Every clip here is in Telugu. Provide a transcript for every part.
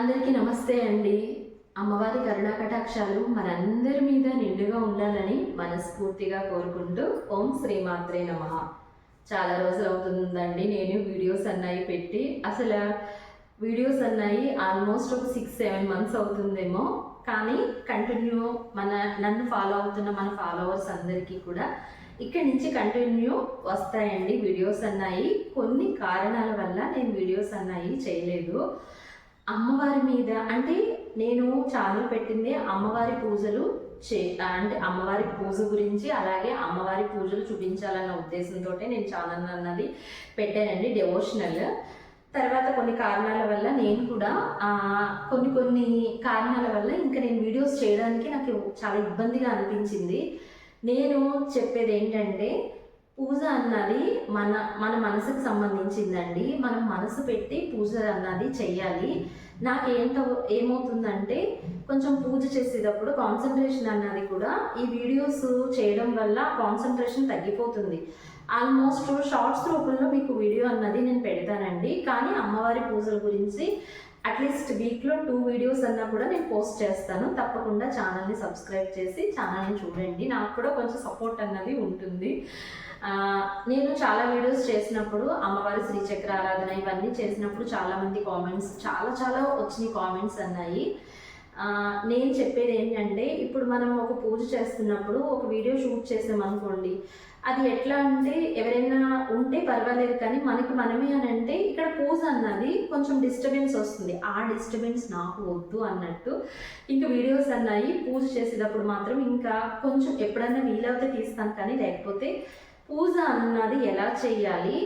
అందరికీ నమస్తే అండి. అమ్మవారి కరుణా కటాక్షాలు మనందరి మీద నిండుగా ఉండాలని మనస్ఫూర్తిగా కోరుకుంటూ ఓం శ్రీమాత్రే నమ. చాలా రోజులు అవుతుందండి నేను వీడియోస్ అన్నాయి పెట్టి. అసలు వీడియోస్ అన్నాయి ఆల్మోస్ట్ ఒక సిక్స్ సెవెన్ మంత్స్ అవుతుందేమో. కానీ కంటిన్యూ మన నన్ను ఫాలో అవుతున్న మన ఫాలోవర్స్ అందరికీ కూడా ఇక్కడి నుంచి కంటిన్యూ వస్తాయండి వీడియోస్ అన్నాయి. కొన్ని కారణాల వల్ల నేను వీడియోస్ అన్నాయి చేయలేదు. అమ్మవారి మీద అంటే నేను ఛానల్ పెట్టింది అమ్మవారి పూజలు చే అంటే అమ్మవారి పూజ గురించి అలాగే అమ్మవారి పూజలు చూపించాలన్న ఉద్దేశంతో నేను ఛానల్ అన్నది పెట్టానండి డెవోషనల్ తర్వాత కొన్ని కారణాల వల్ల నేను కూడా కొన్ని కొన్ని కారణాల వల్ల ఇంకా నేను వీడియోస్ చేయడానికి నాకు చాలా ఇబ్బందిగా అనిపించింది. నేను చెప్పేది ఏంటంటే పూజ అన్నది మన మన మనసుకు సంబంధించిందండి. మనం మనసు పెట్టి పూజ అన్నది చెయ్యాలి. నాకేంటో ఏమవుతుందంటే కొంచెం పూజ చేసేటప్పుడు కాన్సన్ట్రేషన్ అన్నది కూడా ఈ వీడియోస్ చేయడం వల్ల కాన్సన్ట్రేషన్ తగ్గిపోతుంది. ఆల్మోస్ట్ షార్ట్స్ రూపంలో మీకు వీడియో అన్నది నేను పెడతానండి. కానీ అమ్మవారి పూజల గురించి అట్లీస్ట్ వీక్లో టూ వీడియోస్ అన్నా కూడా నేను పోస్ట్ చేస్తాను. తప్పకుండా ఛానల్ని సబ్స్క్రైబ్ చేసి ఛానల్ని చూడండి. నాకు కూడా కొంచెం సపోర్ట్ అన్నది ఉంటుంది. నేను చాలా వీడియోస్ చేసినప్పుడు అమ్మవారి శ్రీచక్ర ఆరాధన ఇవన్నీ చేసినప్పుడు చాలా మంది కామెంట్స్ చాలా చాలా వచ్చినాయి కామెంట్స్ అన్నాయి. నేను చెప్పేది ఏంటంటే ఇప్పుడు మనం ఒక పూజ చేస్తున్నప్పుడు ఒక వీడియో షూట్ చేసామనుకోండి అది ఎట్లా అంటే ఎవరైనా ఉంటే పర్వాలేదు కానీ మనకి మనమే అని అంటే ఇక్కడ పూజ అన్నది కొంచెం డిస్టర్బెన్స్ వస్తుంది. ఆ డిస్టర్బెన్స్ నాకు వద్దు అన్నట్టు ఇంకా వీడియోస్ అన్నాయి. పూజ చేసేటప్పుడు మాత్రం ఇంకా కొంచెం ఎప్పుడన్నా వీలవుతే తీస్తాను కానీ లేకపోతే పూజ అన్నది ఎలా చేయాలి?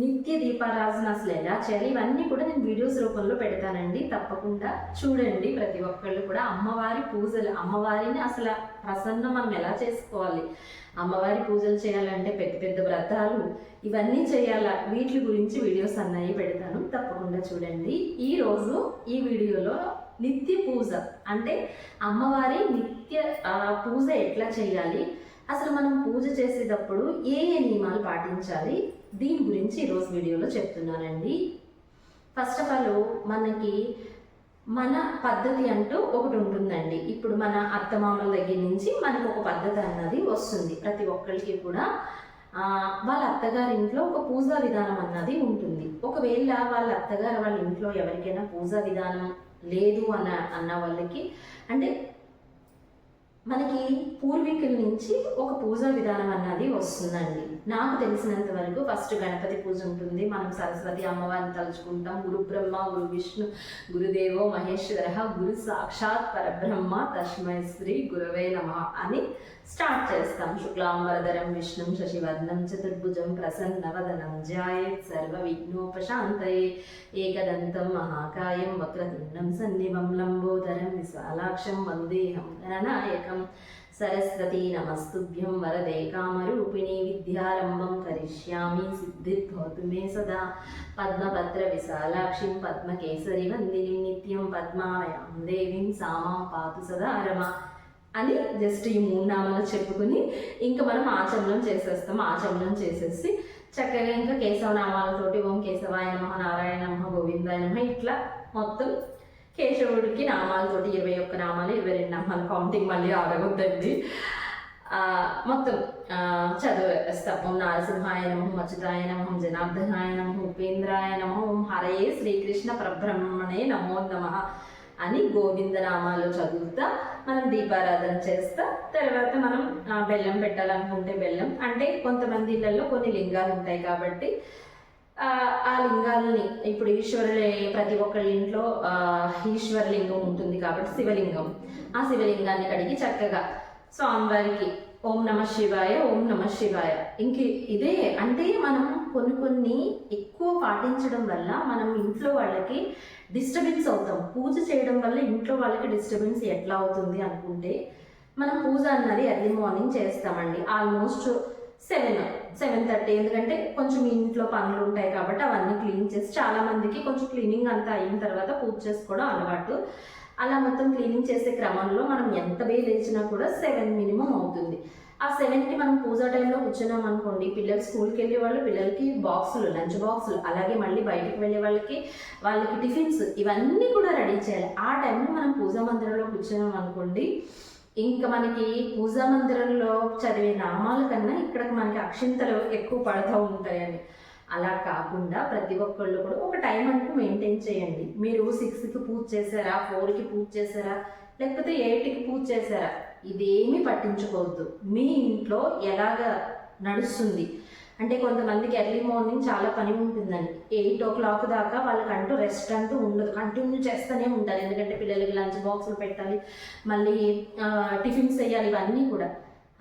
నిత్య దీపారాధన అసలు ఎలా చేయాలి? ఇవన్నీ కూడా నేను వీడియోస్ రూపంలో పెడతానండి. తప్పకుండా చూడండి ప్రతి ఒక్కళ్ళు కూడా. అమ్మవారి పూజలు అమ్మవారిని అసలు ప్రసన్నం మనం ఎలా చేసుకోవాలి? అమ్మవారి పూజలు చేయాలంటే పెద్ద పెద్ద వ్రతాలు ఇవన్నీ చేయాలా? వీటి గురించి వీడియోస్ అన్నవి పెడతాను. తప్పకుండా చూడండి. ఈరోజు ఈ వీడియోలో నిత్య పూజ అంటే అమ్మవారి నిత్య పూజ ఎట్లా చేయాలి? అసలు మనం పూజ చేసేటప్పుడు ఏ ఏ నియమాలు పాటించాలి? దీని గురించి ఈరోజు వీడియోలో చెప్తున్నానండి. ఫస్ట్ ఆఫ్ ఆల్ మనకి మన పద్ధతి అంటూ ఒకటి ఉంటుందండి. ఇప్పుడు మన అత్తమామల దగ్గర నుంచి మనకు ఒక పద్ధతి అన్నది వస్తుంది. ప్రతి ఒక్కరికి కూడా వాళ్ళ అత్తగారి ఇంట్లో ఒక పూజా విధానం అన్నది ఉంటుంది. ఒకవేళ వాళ్ళ అత్తగారు వాళ్ళ ఇంట్లో ఎవరికైనా పూజా విధానం లేదు అన్న అన్న వాళ్ళకి అంటే మనకి పూర్వీకుల నుంచి ఒక పూజా విధానం అన్నది వస్తుందండి. నాకు తెలిసినంత వరకు ఫస్ట్ గణపతి పూజ ఉంటుంది. మనం సరస్వతి అమ్మవారిని తలుచుకుంటాం. గురు బ్రహ్మ గురు విష్ణు గురుదేవో మహేశ్వర గురు సాక్షాత్ పరబ్రహ్మ తస్మై శ్రీ గురవే నమ అని స్టార్ట్ చేస్తాం. శుక్లాంబరధరం విష్ణు శశివర్ణం చతుర్భుజం ప్రసన్నవదనం జాయ సర్వ విఘ్నోపశాంతయే ఏకదంతం మహాకాయం వక్రతుండం సన్నివం లంబోదరం విశాలాక్షం వందేహం గణనాయకం సరస్వతీ నమస్తుభ్యం వరదే కామరూపిణి విద్యారంభం కరిష్యామి సిద్ధిర్భవతు మే సదా. పద్మపత్ర విశాలాక్షిం పద్మకేసరి వందిని నిత్యం పద్మాలయాం దేవీం సామాం పాతు సదా రమ అని జస్ట్ ఈ మూడు నామాలు చెప్పుకుని ఇంకా మనం ఆచమనం చేసేస్తాం. ఆచమనం చేసేసి చక్కగా ఇంకా కేశవ నామాలతోటి ఓం కేశవాయ నమ నారాయణ నమ గోవిందాయ నమ ఇట్లా మొత్తం కేశవుడికి నామాలతోటి ఇరవై ఒక్క నామాలు ఇరవై రెండు నామాలు కౌంటింగ్ మళ్ళీ ఆడగొద్దండి మొత్తం ఆ, ఓం నారసింహాయ నమః అచ్యుతాయ నమః జనార్దనాయ నమః ఉపేంద్రాయ నమః ఓం హరయే శ్రీకృష్ణ పరబ్రహ్మణే నమో నమ అని గోవింద నామాలు చదువుతా మనం దీపారాధన చేస్తా. తర్వాత మనం బెల్లం పెట్టాలనుకుంటే బెల్లం. అంటే కొంతమంది ఇళ్ళల్లో కొన్ని లింగాలు ఉంటాయి కాబట్టి ఆ, లింగాలని ఇప్పుడు ఈశ్వరులే ప్రతి ఒక్కళ్ళ ఇంట్లో ఈశ్వరలింగం ఉంటుంది కాబట్టి శివలింగం. ఆ శివలింగాన్ని కడిగి చక్కగా స్వామివారికి ఓం నమ శివాయ ఓం నమ శివాయ. ఇంక ఇదే అంటే మనం కొన్ని కొన్ని ఎక్కువ పాటించడం వల్ల మనం ఇంట్లో వాళ్ళకి డిస్టర్బెన్స్ అవుతాం. పూజ చేయడం వల్ల ఇంట్లో వాళ్ళకి డిస్టర్బెన్స్ ఎట్లా అవుతుంది అనుకుంటే మనం పూజ అన్నది ఎర్లీ మార్నింగ్ చేస్తామండి. Almost seven seven thirty. ఎందుకంటే కొంచెం ఇంట్లో పనులు ఉంటాయి కాబట్టి అవన్నీ క్లీన్ చేసి చాలా మందికి కొంచెం క్లీనింగ్ అంతా అయిన తర్వాత పూజ చేసుకోవడం అలవాటు. అలా మొత్తం క్లీనింగ్ చేసే క్రమంలో మనం ఎంత వే లేచినా కూడా సెవెన్ మినిమం అవుతుంది. ఆ సెవెన్కి మనం పూజ టైంలో కూర్చున్నాం అనుకోండి పిల్లలు స్కూల్కి వెళ్ళే వాళ్ళు పిల్లలకి బాక్సులు లంచ్ బాక్సులు అలాగే మళ్ళీ బయటికి వెళ్ళే వాళ్ళకి వాళ్ళకి టిఫిన్స్ ఇవన్నీ కూడా రెడీ చేయాలి. ఆ టైంలో మనం పూజా మందిరంలో కూర్చున్నాం అనుకోండి ఇంకా మనకి పూజా మందిరంలో చదివే నామాల కన్నా ఇక్కడ మనకి అక్షింతలు ఎక్కువ పడుతూ ఉంటాయండి. అలా కాకుండా ప్రతి ఒక్కళ్ళు కూడా ఒక టైం అంటూ మెయింటైన్ చేయండి. మీరు సిక్స్కి పూజ చేశారా ఫోర్కి పూజ చేశారా లేకపోతే ఎయిట్కి పూజ చేశారా ఇదేమీ పట్టించుకోవద్దు. మీ ఇంట్లో ఎలాగ నడుస్తుంది అంటే కొంతమందికి ఎర్లీ మార్నింగ్ చాలా పని ఉంటుందండి. ఎయిట్ ఓ క్లాక్ దాకా వాళ్ళకంటూ రెస్ట్ అంటూ ఉండదు. కంటిన్యూ చేస్తూనే ఉంటారు ఎందుకంటే పిల్లలకి లంచ్ బాక్సులు పెట్టాలి. మళ్ళీ టిఫిన్స్ వేయాలి ఇవన్నీ కూడా.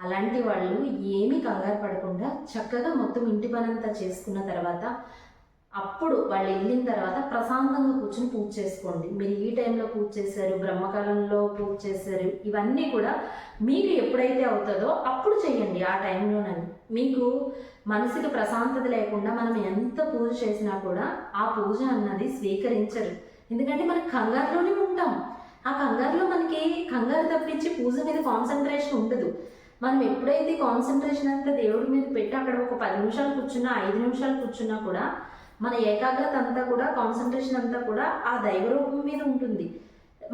అలాంటి వాళ్ళు ఏమీ కంగారు పడకుండా చక్కగా మొత్తం ఇంటి పనంతా చేసుకున్న తర్వాత అప్పుడు వాళ్ళు వెళ్ళిన తర్వాత ప్రశాంతంగా కూర్చొని పూజ చేసుకోండి. మీరు ఈ టైంలో పూజ చేశారు బ్రహ్మకాలంలో పూజ చేశారు ఇవన్నీ కూడా మీకు ఎప్పుడైతే అవుతుందో అప్పుడు చేయండి ఆ టైంలోనని. మీకు మనసుకి ప్రశాంతత లేకుండా మనం ఎంత పూజ చేసినా కూడా ఆ పూజ అన్నది స్వీకరించరు. ఎందుకంటే మనం కంగారులోనే ఉంటాం. ఆ కంగారులో మనకి కంగారు తప్పించి పూజ మీద కాన్సన్ట్రేషన్ ఉండదు. మనం ఎప్పుడైతే కాన్సన్ట్రేషన్ అంతా దేవుడి మీద పెట్టి అక్కడ ఒక పది నిమిషాలు కూర్చున్నా ఐదు నిమిషాలు కూర్చున్నా కూడా మన ఏకాగ్రత అంతా కూడా కాన్సన్ట్రేషన్ అంతా కూడా ఆ దైవరూపం మీద ఉంటుంది.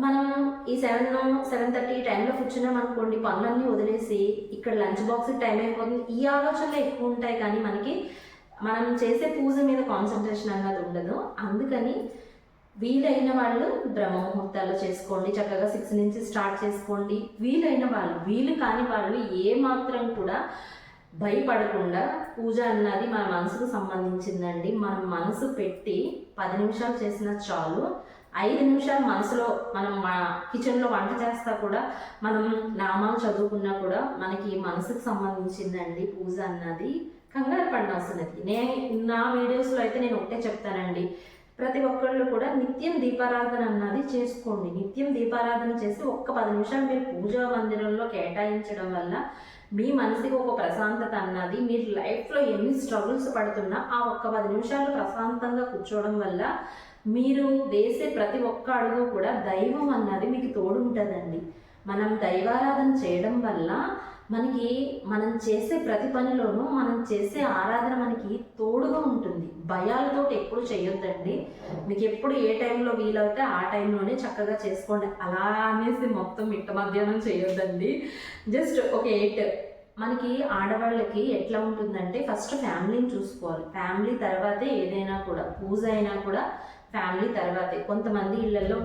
మనం ఈ సెవెన్ సెవెన్ థర్టీ టైంలో కూర్చున్నాం అనుకోండి పనులన్నీ వదిలేసి ఇక్కడ లంచ్ బాక్స్ టైం అయిపోతుంది. ఈ ఆలోచనలు ఎక్కువ ఉంటాయి కానీ మనకి మనం చేసే పూజ మీద కాన్సన్ట్రేషన్ అన్నది ఉండదు. అందుకని వీలైన వాళ్ళు బ్రహ్మ ముహూర్తాలు చేసుకోండి చక్కగా సిక్స్ నుంచి స్టార్ట్ చేసుకోండి. వీలైన వాళ్ళు వీలు కాని వాళ్ళు ఏ మాత్రం కూడా భయపడకుండా పూజ అన్నది మన మనసుకు సంబంధించిందండి. మనం మనసు పెట్టి పది నిమిషాలు చేసిన చాలు. ఐదు నిమిషాలు మనసులో మనం కిచెన్లో వంట చేస్తా కూడా మనం నామాలు చదువుకున్నా కూడా మనకి మనసుకు సంబంధించిందండి పూజ అన్నది. కంగారు పడినవసరది నేను నా వీడియోస్లో అయితే నేను ఒకటే చెప్తానండి. ప్రతి ఒక్కళ్ళు కూడా నిత్యం దీపారాధన అన్నది చేసుకోండి. నిత్యం దీపారాధన చేసి ఒక్క పది నిమిషాలు మీరు పూజా మందిరంలో కేటాయించడం వల్ల మీ మనసుకి ఒక ప్రశాంతత అన్నది మీరు లైఫ్లో ఎన్ని స్ట్రగుల్స్ పడుతున్నా ఆ ఒక్క పది నిమిషాలు ప్రశాంతంగా కూర్చోవడం వల్ల మీరు వేసే ప్రతి ఒక్క అడుగు కూడా దైవం అన్నది మీకు తోడుంటుందండి. మనం దైవారాధన చేయడం వల్ల మనకి మనం చేసే ప్రతి పనిలోనూ మనం చేసే ఆరాధన మనకి తోడుగా ఉంటుంది. భయాలతో ఎప్పుడు చేయొద్దండి. మీకు ఎప్పుడు ఏ టైంలో వీలవుతే ఆ టైంలోనే చక్కగా చేసుకోండి. అలా అనేసి మొత్తం మిట్ట మధ్యాహ్నం చేయొద్దండి. జస్ట్ ఒక ఎయిట్. మనకి ఆడవాళ్ళకి ఎట్లా ఉంటుందంటే ఫస్ట్ ఫ్యామిలీని చూసుకోవాలి. ఫ్యామిలీ తర్వాతే ఏదైనా కూడా పూజ అయినా కూడా ఫ్యామిలీ తర్వాతే. కొంతమంది ఇళ్ళల్లో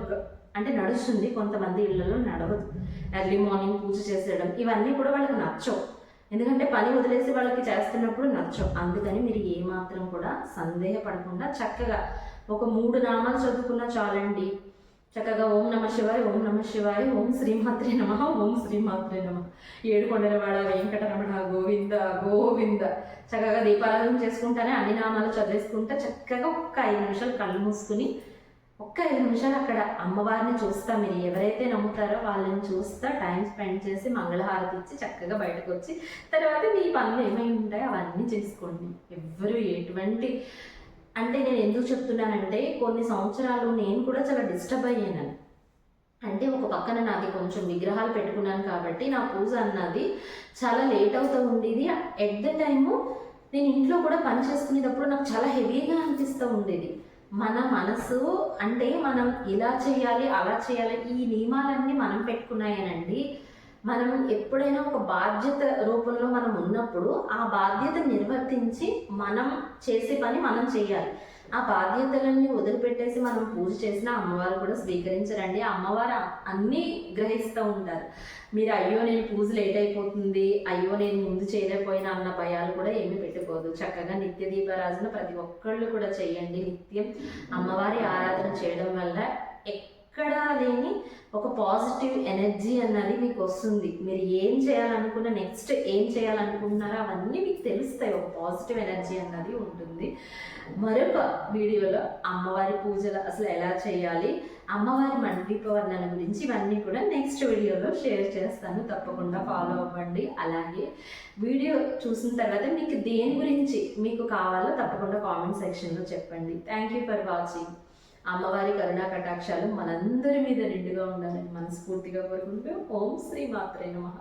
అంటే నడుస్తుంది కొంతమంది ఇళ్ళలో నడవదు. ఎర్లీ మార్నింగ్ పూజ చేసేయడం ఇవన్నీ కూడా వాళ్ళకి నచ్చవు. ఎందుకంటే పని వదిలేసి వాళ్ళకి చేస్తున్నప్పుడు నచ్చవు. అందుకని మీరు ఏమాత్రం కూడా సందేహపడకుండా చక్కగా ఒక మూడు నామాలు చదువుకున్నా చాలండి. చక్కగా ఓం నమ శివాయ ఓం నమ శివాయ ఓం శ్రీమాత్రే నమ ఓం శ్రీమాత్రే నమ. ఏడుకొండలవాడ వెంకటరమణ గోవింద గోవింద. చక్కగా దీపారాధన చేసుకుంటానే అన్ని నామాలు చదివేసుకుంటా చక్కగా ఒక్క ఐదు నిమిషాలు కళ్ళు మూసుకుని ఒక్క ఐదు నిమిషాలు అక్కడ అమ్మవారిని చూస్తా మీరు. ఎవరైతే నమ్ముతారో వాళ్ళని చూస్తా టైం స్పెండ్ చేసి మంగళహారతి ఇచ్చి చక్కగా బయటకు వచ్చి తర్వాత మీ పనులు ఏమై ఉంటాయో అవన్నీ చేసుకోండి. ఎవ్వరు ఎటువంటి అంటే నేను ఎందుకు చెప్తున్నానంటే కొన్ని సంవత్సరాలు నేను కూడా చాలా డిస్టర్బ్ అయ్యాను. అంటే ఒక పక్కన నాది కొంచెం విగ్రహాలు పెట్టుకున్నాను కాబట్టి నా పూజ అన్నది చాలా లేట్ అవుతూ ఉండేది. ఎట్ ద టైము నేను ఇంట్లో కూడా పని చేసుకునేటప్పుడు నాకు చాలా హెవీగా అనిపిస్తూ ఉండేది. మన మనసు అంటే మనం ఇలా చేయాలి అలా చేయాలి ఈ నియమాలన్నీ మనం పెట్టుకున్నాయనండి. మనం ఎప్పుడైనా ఒక బాధ్యత రూపంలో మనం ఉన్నప్పుడు ఆ బాధ్యత నిర్వర్తించి మనం చేసే పని మనం చేయాలి. ఆ బాధ్యతలన్నీ వదిలిపెట్టేసి మనం పూజ చేసిన అమ్మవారు కూడా స్వీకరించరండి. అమ్మవారు అన్నీ గ్రహిస్తూ ఉంటారు. మీరు అయ్యో నేను పూజ లేట్ అయిపోతుంది అయ్యో నేను ముందు చేయలేకపోయినా అన్న భయాలు కూడా ఏమి పెట్టుకోదు. చక్కగా నిత్య దీపారాధన ప్రతి ఒక్కళ్ళు కూడా చేయండి. నిత్యం అమ్మవారి ఆరాధన చేయడం వల్ల ఎక్కడా లేని ఒక పాజిటివ్ ఎనర్జీ అన్నది మీకు వస్తుంది మీరు ఏం చేయాలనుకున్న నెక్స్ట్ ఏం చేయాలనుకుంటున్నారో అవన్నీ మీకు తెలుస్తాయి. ఒక పాజిటివ్ ఎనర్జీ అన్నది ఉంటుంది. మరొక వీడియోలో అమ్మవారి పూజలు అసలు ఎలా చేయాలి అమ్మవారి మండపీప గురించి ఇవన్నీ కూడా నెక్స్ట్ వీడియోలో షేర్ చేస్తాను. తప్పకుండా ఫాలో అవ్వండి. అలాగే వీడియో చూసిన తర్వాత మీకు దేని గురించి మీకు కావాలో తప్పకుండా కామెంట్ సెక్షన్లో చెప్పండి. థ్యాంక్ యూ ఫర్ వాచింగ్ అమ్మవారి కరుణా కటాక్షాలు మనందరి మీద నిండుగా ఉండాలని మనస్ఫూర్తిగా కోరుకుంటూ ఓం శ్రీ మాత్రే నమః.